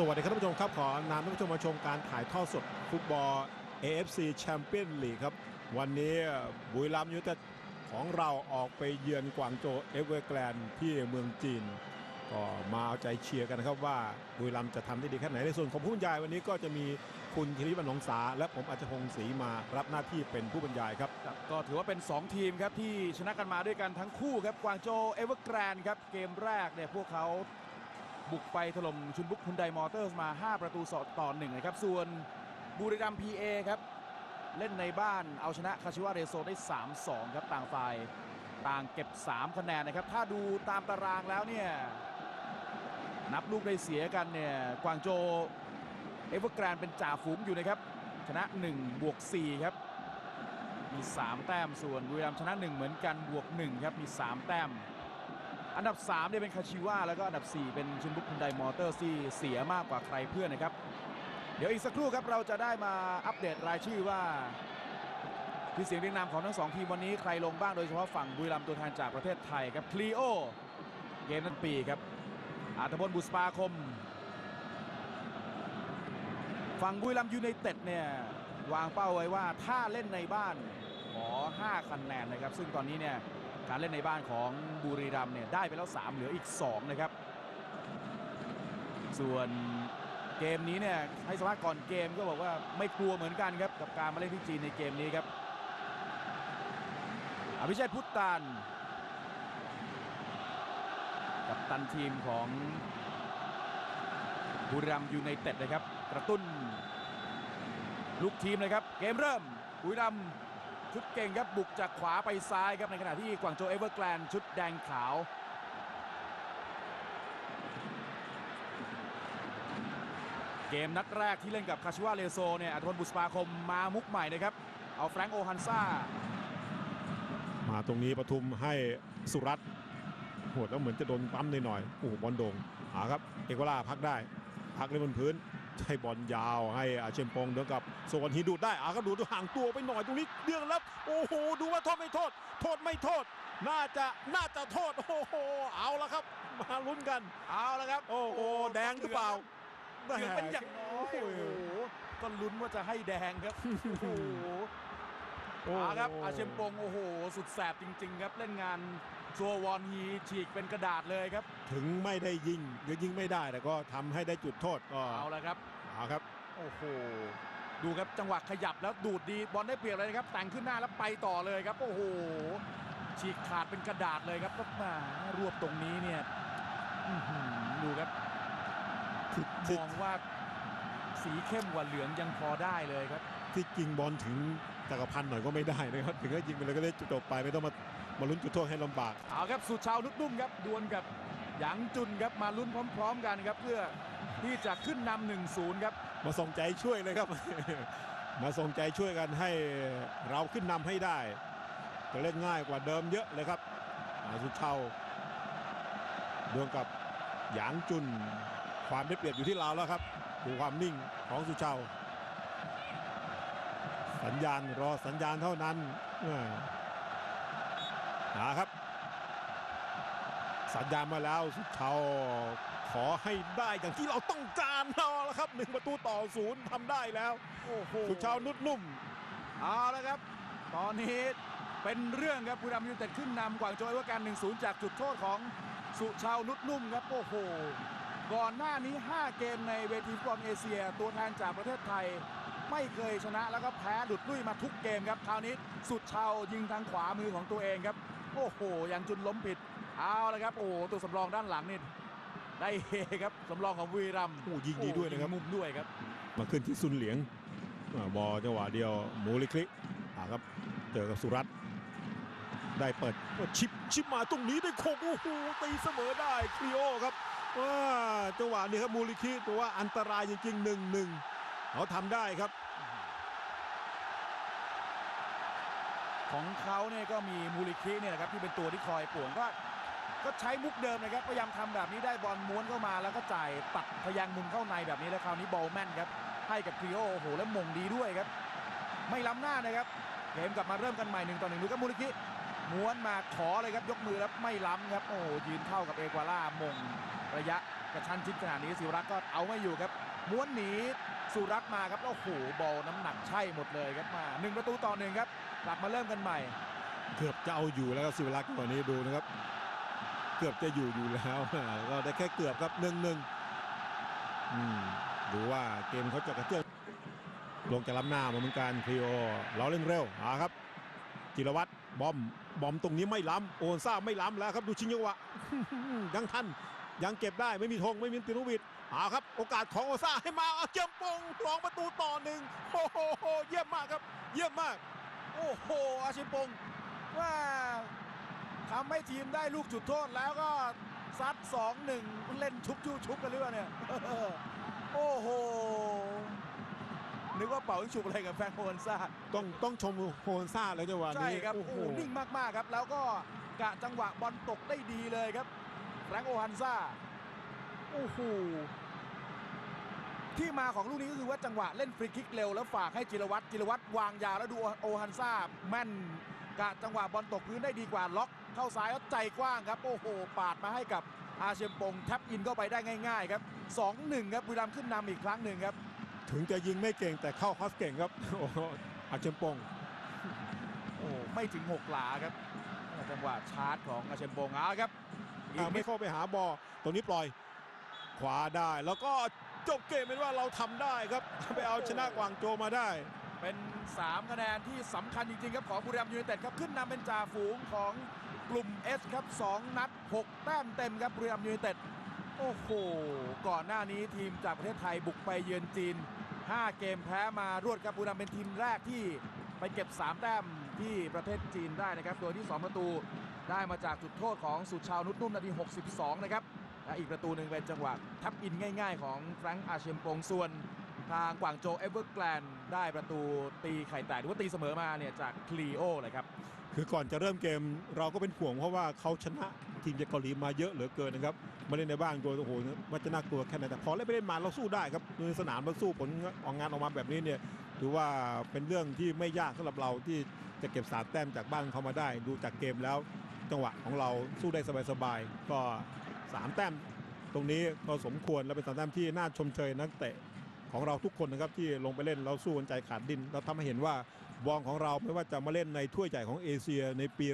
สวัสดีครับท่านผู้ชมครับ ขอนำท่านผู้ชมมาชมการถ่ายทอดสดฟุตบอล AFC Champions League ครับ วันนี้บุรีรัมย์ยูไนเต็ดของเราออกไปเยือนกวางโจเอเวอร์แกลนที่เมืองจีน ก็มาเอาใจเชียร์กันนะครับว่าบุรีรัมย์จะทำได้ดีแค่ไหนในส่วนของผู้บรรยายวันนี้ก็จะมีคุณธีริวัฒน์หนองสาและผมอาจจะพงศ์ศรีมารับหน้าที่เป็นผู้บรรยายครับ ครับก็ถือว่าเป็น 2 ทีมครับที่ชนะกันมาด้วยกันทั้งคู่ครับกวางโจเอเวอร์แกรนด์ครับเกมแรกเนี่ยพวกเขา บุกไปถล่มชุนบุกฮุนไดมอเตอร์มา 5 ประตูต่อหนึ่งนะครับ ส่วนบุรีรัมพีเอครับ เล่นในบ้านเอาชนะคาชิวาเรโซได้ 3-2 ครับต่างฝ่ายต่างเก็บ 3 คะแนนนะครับ ถ้าดูตามตารางแล้วเนี่ย นับลูกได้เสียกันเนี่ย กวางโจเอเวอร์แกรนเป็นจ่าฝูงอยู่นะครับ ชนะ 1 บวก 4 ครับ มี 3 แต้มส่วนบุรีรัมชนะ 1 เหมือนกันบวก 1 ครับมี 3 แต้ม อันดับ3เนี่ยเป็นคาชิวาแล้วก็อันดับ 4 เป็นชุนบุกคุณไดมอเตอร์ที่เสียมากกว่าใครเพื่อนนะครับ เดี๋ยวอีกสักครู่ครับเราจะได้มาอัปเดตรายชื่อว่าคือเสียงเรียงนามของทั้งสองทีมวันนี้ใครลงบ้างโดยเฉพาะฝั่งบุรีรัมย์ตัวแทนจากประเทศไทยครับคลีโอเกมนั้นปีครับอาตพลบุษปาคม ฝั่งบุรีรัมย์ยูไนเต็ดเนี่ยวางเป้าไว้ว่าถ้าเล่นในบ้านขอ 5 คะแนนนะครับ ซึ่งตอนนี้เนี่ย การเล่นในบ้านของบุรีรัมเนี่ยได้ไปแล้ว 3 เหลืออีก 2 นะครับ ส่วนเกมนี้เนี่ยให้สัมภาษณ์ก่อนเกมก็บอกว่าไม่กลัวเหมือนกันครับ กับการมาเล่นที่จีนในเกมนี้ครับ อภิชษฐ์พุตตานกับตันทีมของบุรีรัมย์ยูไนเต็ดนะครับ กระตุ้นลูกทีมเลยครับ เกมเริ่มบุรีรัมย์ ชุดเก่งครับบุกจากขวาไปซ้ายครับในขณะที่กวางโจเอเวอร์แกลนชุดแดงขาวเกมนัดแรกที่เล่นกับคาชิวาเลโซเนี่ยอัธพลบุษปาคมมามุกใหม่นะครับ เอาแฟรงโอฮันซ่า มาตรงนี้ปทุมให้สุรัตน์โหดแล้วเหมือนจะโดนปั๊มหน่อยๆโอ้โหบอลโด่งหาครับ เอกวราพักได้ พักเล่นบนพื้น ใช้บอลยาวให้อาเชมปองเดินกับโซนฮีดูดได้อาครับดูดห่างตัวไปหน่อยตรงนี้เดืองแล้วโอ้โหดูว่าโทษไม่โทษ โทษไม่โทษ น่าจะน่าจะโทษโอ้โหเอาละครับ มาลุ้นกัน เอาแล้วครับ โอ้โหแดงหรือเปล่าเหลืองเป็นอย่างน้อยโอ้โหก็ลุ้นว่าจะให้แดงครับโอ้โหโอ้เอาครับอาเชมปงโอ้โห สุดแสบจริง ๆ ครับเล่นงาน ซัววอนฮีฉีกเป็นกระดาษเลยครับ ถึงไม่ได้ยิงหรือยิงไม่ได้แต่ก็ทำให้ได้จุดโทษก็เอาแล้วครับเอาครับโอ้โหดูครับจังหวะขยับแล้วดูดดีบอลได้เปรียบเลยนะครับแต่งขึ้นหน้าแล้วไปต่อเลยครับโอ้โหฉีกขาดเป็นกระดาษเลยครับก็มารวบตรงนี้เนี่ยอื้อหือดูครับที่มที่องว่าสีเข้มกว่าเหลืองยังพอได้เลยครับ ที่ยิงบอลถึงจักรพันธ์หน่อยก็ไม่ได้นะครับ ถึงก็ยิงไปเลยก็ได้จุดจบไปไม่ต้องมา มาลุ้นจุดโทษให้ลำบาก เอาครับสุดชาวนุดนุ่มครับดวลกับหยางจุนครับมาลุ้นพร้อม ๆ กันครับ เพื่อที่จะขึ้นนำหนึ่งศูนย์ครับ มาส่งใจช่วยเลยครับ มาส่งใจช่วยกันให้เราขึ้นนำให้ได้ จะเล่นง่ายกว่าเดิมเยอะเลยครับอาสุดเชาดวลกับหยางจุนความได้เปรียบอยู่ที่เราแล้วครับดูความนิ่งของสุเชาสัญญาณรอสัญญาณเท่านั้นอ่า นะครับ สัญญาณมาแล้วสุดเชาขอให้ได้อย่างที่เราต้องการเอาละครับหนึ่งประตูต่อศูนย์ทำได้แล้วโอ้โหสุดเชานุดนุ่มเอาแล้วครับ ตอนนี้เป็นเรื่องครับบุรีรัมย์ยูไนเต็ดขึ้นนำกวางโจวเอเวอร์แกรนด์1-0 จากจุดโทษของสุชาวนุดนุ่มครับโอ้โหก่อนหน้านี้ 5 เกมในเวทีฟุตบอลเอเชีย ตัวแทนจากประเทศไทย ไม่เคยชนะแล้วก็แพ้หลุดลุ่ยมาทุกเกมครับคราวนี้สุดชาวยิงทางขวามือของตัวเองครับ โอ้โหยังจุนล้มผิดเอาละครับโอ้โหตัวสำรองด้านหลังนี่ได้เฮครับสำรองของบุรีรัมย์โอ้ยิงดีด้วยนะครับโอ้งมุมด้วยครับ มาขึ้นที่ซุนเหลียงอ่าบอลจังหวะเดียวมูลิคลิอ่าครับเจอกับสุรัตน์ได้เปิดชิปชิปมาตรงนี้ได้โคกโอ้โหตีเสมอได้คริโอครับว้าจังหวะนี้ครับมูลิคลิตัวว่าอันตรายจริงๆหนึ่งหนึ่งเขาทำได้ครับ ของเขาเนี่ยก็มีมูลิคิเนี่ยนะครับที่เป็นตัวที่คอยป่วนก็ก็ใช้มุกเดิมนะครับพยายามทำแบบนี้ได้บอลม้วนเข้ามาแล้วก็จ่ายตัดพยางมุมเข้าในแบบนี้แล้วคราวนี้บอลแม่นครับให้กับคริโอโอ้โหแล้วมงดีด้วยครับ ไม่ล้ำหน้านะครับเกมกลับมาเริ่มกันใหม่หนึ่งต่อหนึ่งดูครับมูลิคิม้วนมาขอเลยครับยกมือแล้วไม่ล้ำครับโอ้ยืนเข้ากับเอกวาล่ามงระยะกระชั้นชิดขนาดนี้ศิวรักษ์ก็เอาไม่อยู่ครับ ม้วนหนีสุรักษ์มาครับแล้วโอ้โหบอลน้ำหนักใช่หมดเลยครับมาหนึ่งประตูต่อหนึ่งครับ กลับมาเริ่มกันใหม่ เกือบจะเอาอยู่แล้วครับศิวรักษ์กว่านี้ดูนะครับ เกือบจะอยู่อยู่แล้ว ก็ได้แค่เกือบครับหนึ่งหนึ่งดูว่าเกมเขาจะกระเตื้องลงจะล้ำหน้ามาเหมือนกันครีโอเราเล่นเร็วอ่าครับ จิรวัตรบอมบอมตรงนี้ไม่ล้ำโอนซ่าไม่ล้ำแล้วครับดูชิงจังหวะยังทันยังเก็บได้ไม่มีธงไม่มีตินุวิทเอาครับ โอกาสของโอซ่าให้มาเอาเจมปงสองประตูต่อหนึ่งโอ้โหเยี่ยมมากครับ เยี่ยมมาก โอ้โหอาชิมปงว่าทำให้ทีมได้ลูกจุดโทษแล้วก็ซัด2-1เล่นชุบชูชุบกันหรือเปล่าเนี่ยโอ้โหนึกว่าเป่ายิงฉุบอะไรกับแฟนโฮนซ่าต้องต้องชมโฮนซ่าแล้วจังหวะใช่นี้ครับโอ้โอ้โหโหนิ่งมากๆครับ แล้วก็กะจังหวะบอลตกได้ดีเลยครับแฟรงค์โอฮันซ่าโอ้โห ที่มาของลูกนี้ก็คือว่าจังหวะเล่นฟรีคิกเร็วแล้วฝากให้จิรวัตรจิรวัตรวางยาวแล้วดูโอฮันซ่าแม่นกะจังหวะบอลตกพื้นได้ดีกว่าล็อกเข้าซ้ายแล้วใจกว้างครับ โอ้โห ปาดมาให้กับอาเชมปงแท็บอินเข้าไปได้ง่ายๆครับ 2-1 ครับบุรีรัมย์ขึ้นนำอีกครั้งหนึ่งครับ ถึงจะยิงไม่เก่งแต่เข้าคอสเก่งครับโอ้โหอาเชมปงโอ้ไม่ถึง 6 หลาครับจังหวะชาร์จของอาเชมปงเอาครับอีอ่ากไม่ไม่เข้าไปหาบอลตรงนี้ปล่อย ขวาได้แล้วก็ จบเกมเป็นว่าเราทำได้ครับไปเอาชนะกวางโจมาได้ เป็น 3 คะแนนที่สำคัญจริงๆครับของบุรีรัมย์ยูไนเต็ดครับขึ้นนำเป็นจ่าฝูงของกลุ่ม S ครับ 2 นัด 6 แต้มเต็มครับบุรีรัมย์ยูไนเต็ดโอ้โห ก่อนหน้านี้ทีมจากประเทศไทยบุกไปเยือนจีน 5 เกมแพ้มารวดครับบุรีรัมย์เป็นทีมแรกที่ไปเก็บ 3 แต้มที่ประเทศจีนได้นะครับ โดยที่ 2 ประตูได้มาจากจุดโทษของสุชาวนุชนุ่มนาที 62 นะครับ และอีกประตูหนึ่งเป็นจังหวะทับอินง่าย ๆ ของแฟรงค์อาเชมปงส่วน ทางกวางโจเอเวอร์แกลนได้ประตูตีไข่แตกหรือว่าตีเสมอมาเนี่ยจากคลีโอเลยครับคือก่อนจะเริ่มเกมเราก็เป็นห่วงเพราะว่าเขาชนะทีมจากเกาหลีมาเยอะเหลือเกินนะครับมาเล่นในบ้านโดยโอ้โหว่าจะน่ากลัวแค่ไหนแต่พอเล่นไปเล่นมาเราสู้ได้ครับในสนามเราสู้ผลออกงานออกมาแบบนี้เนี่ยถือว่าเป็นเรื่องที่ไม่ยากสำหรับเราที่จะเก็บสามแต้มจากบ้านเขามาได้ ดูจากเกมแล้วจังหวะของเราสู้ได้สบายๆก็ สามแต้ม ตรงนี้ก็สมควรและเป็นสามแต้มที่น่าชมเชยนักเตะของเราทุกคนนะครับที่ลงไปเล่นเราสู้กันใจขาดดินเราทำให้เห็นว่าบองของเราไม่ว่าจะมาเล่นในถ้วยใหญ่ของเอเชียในปี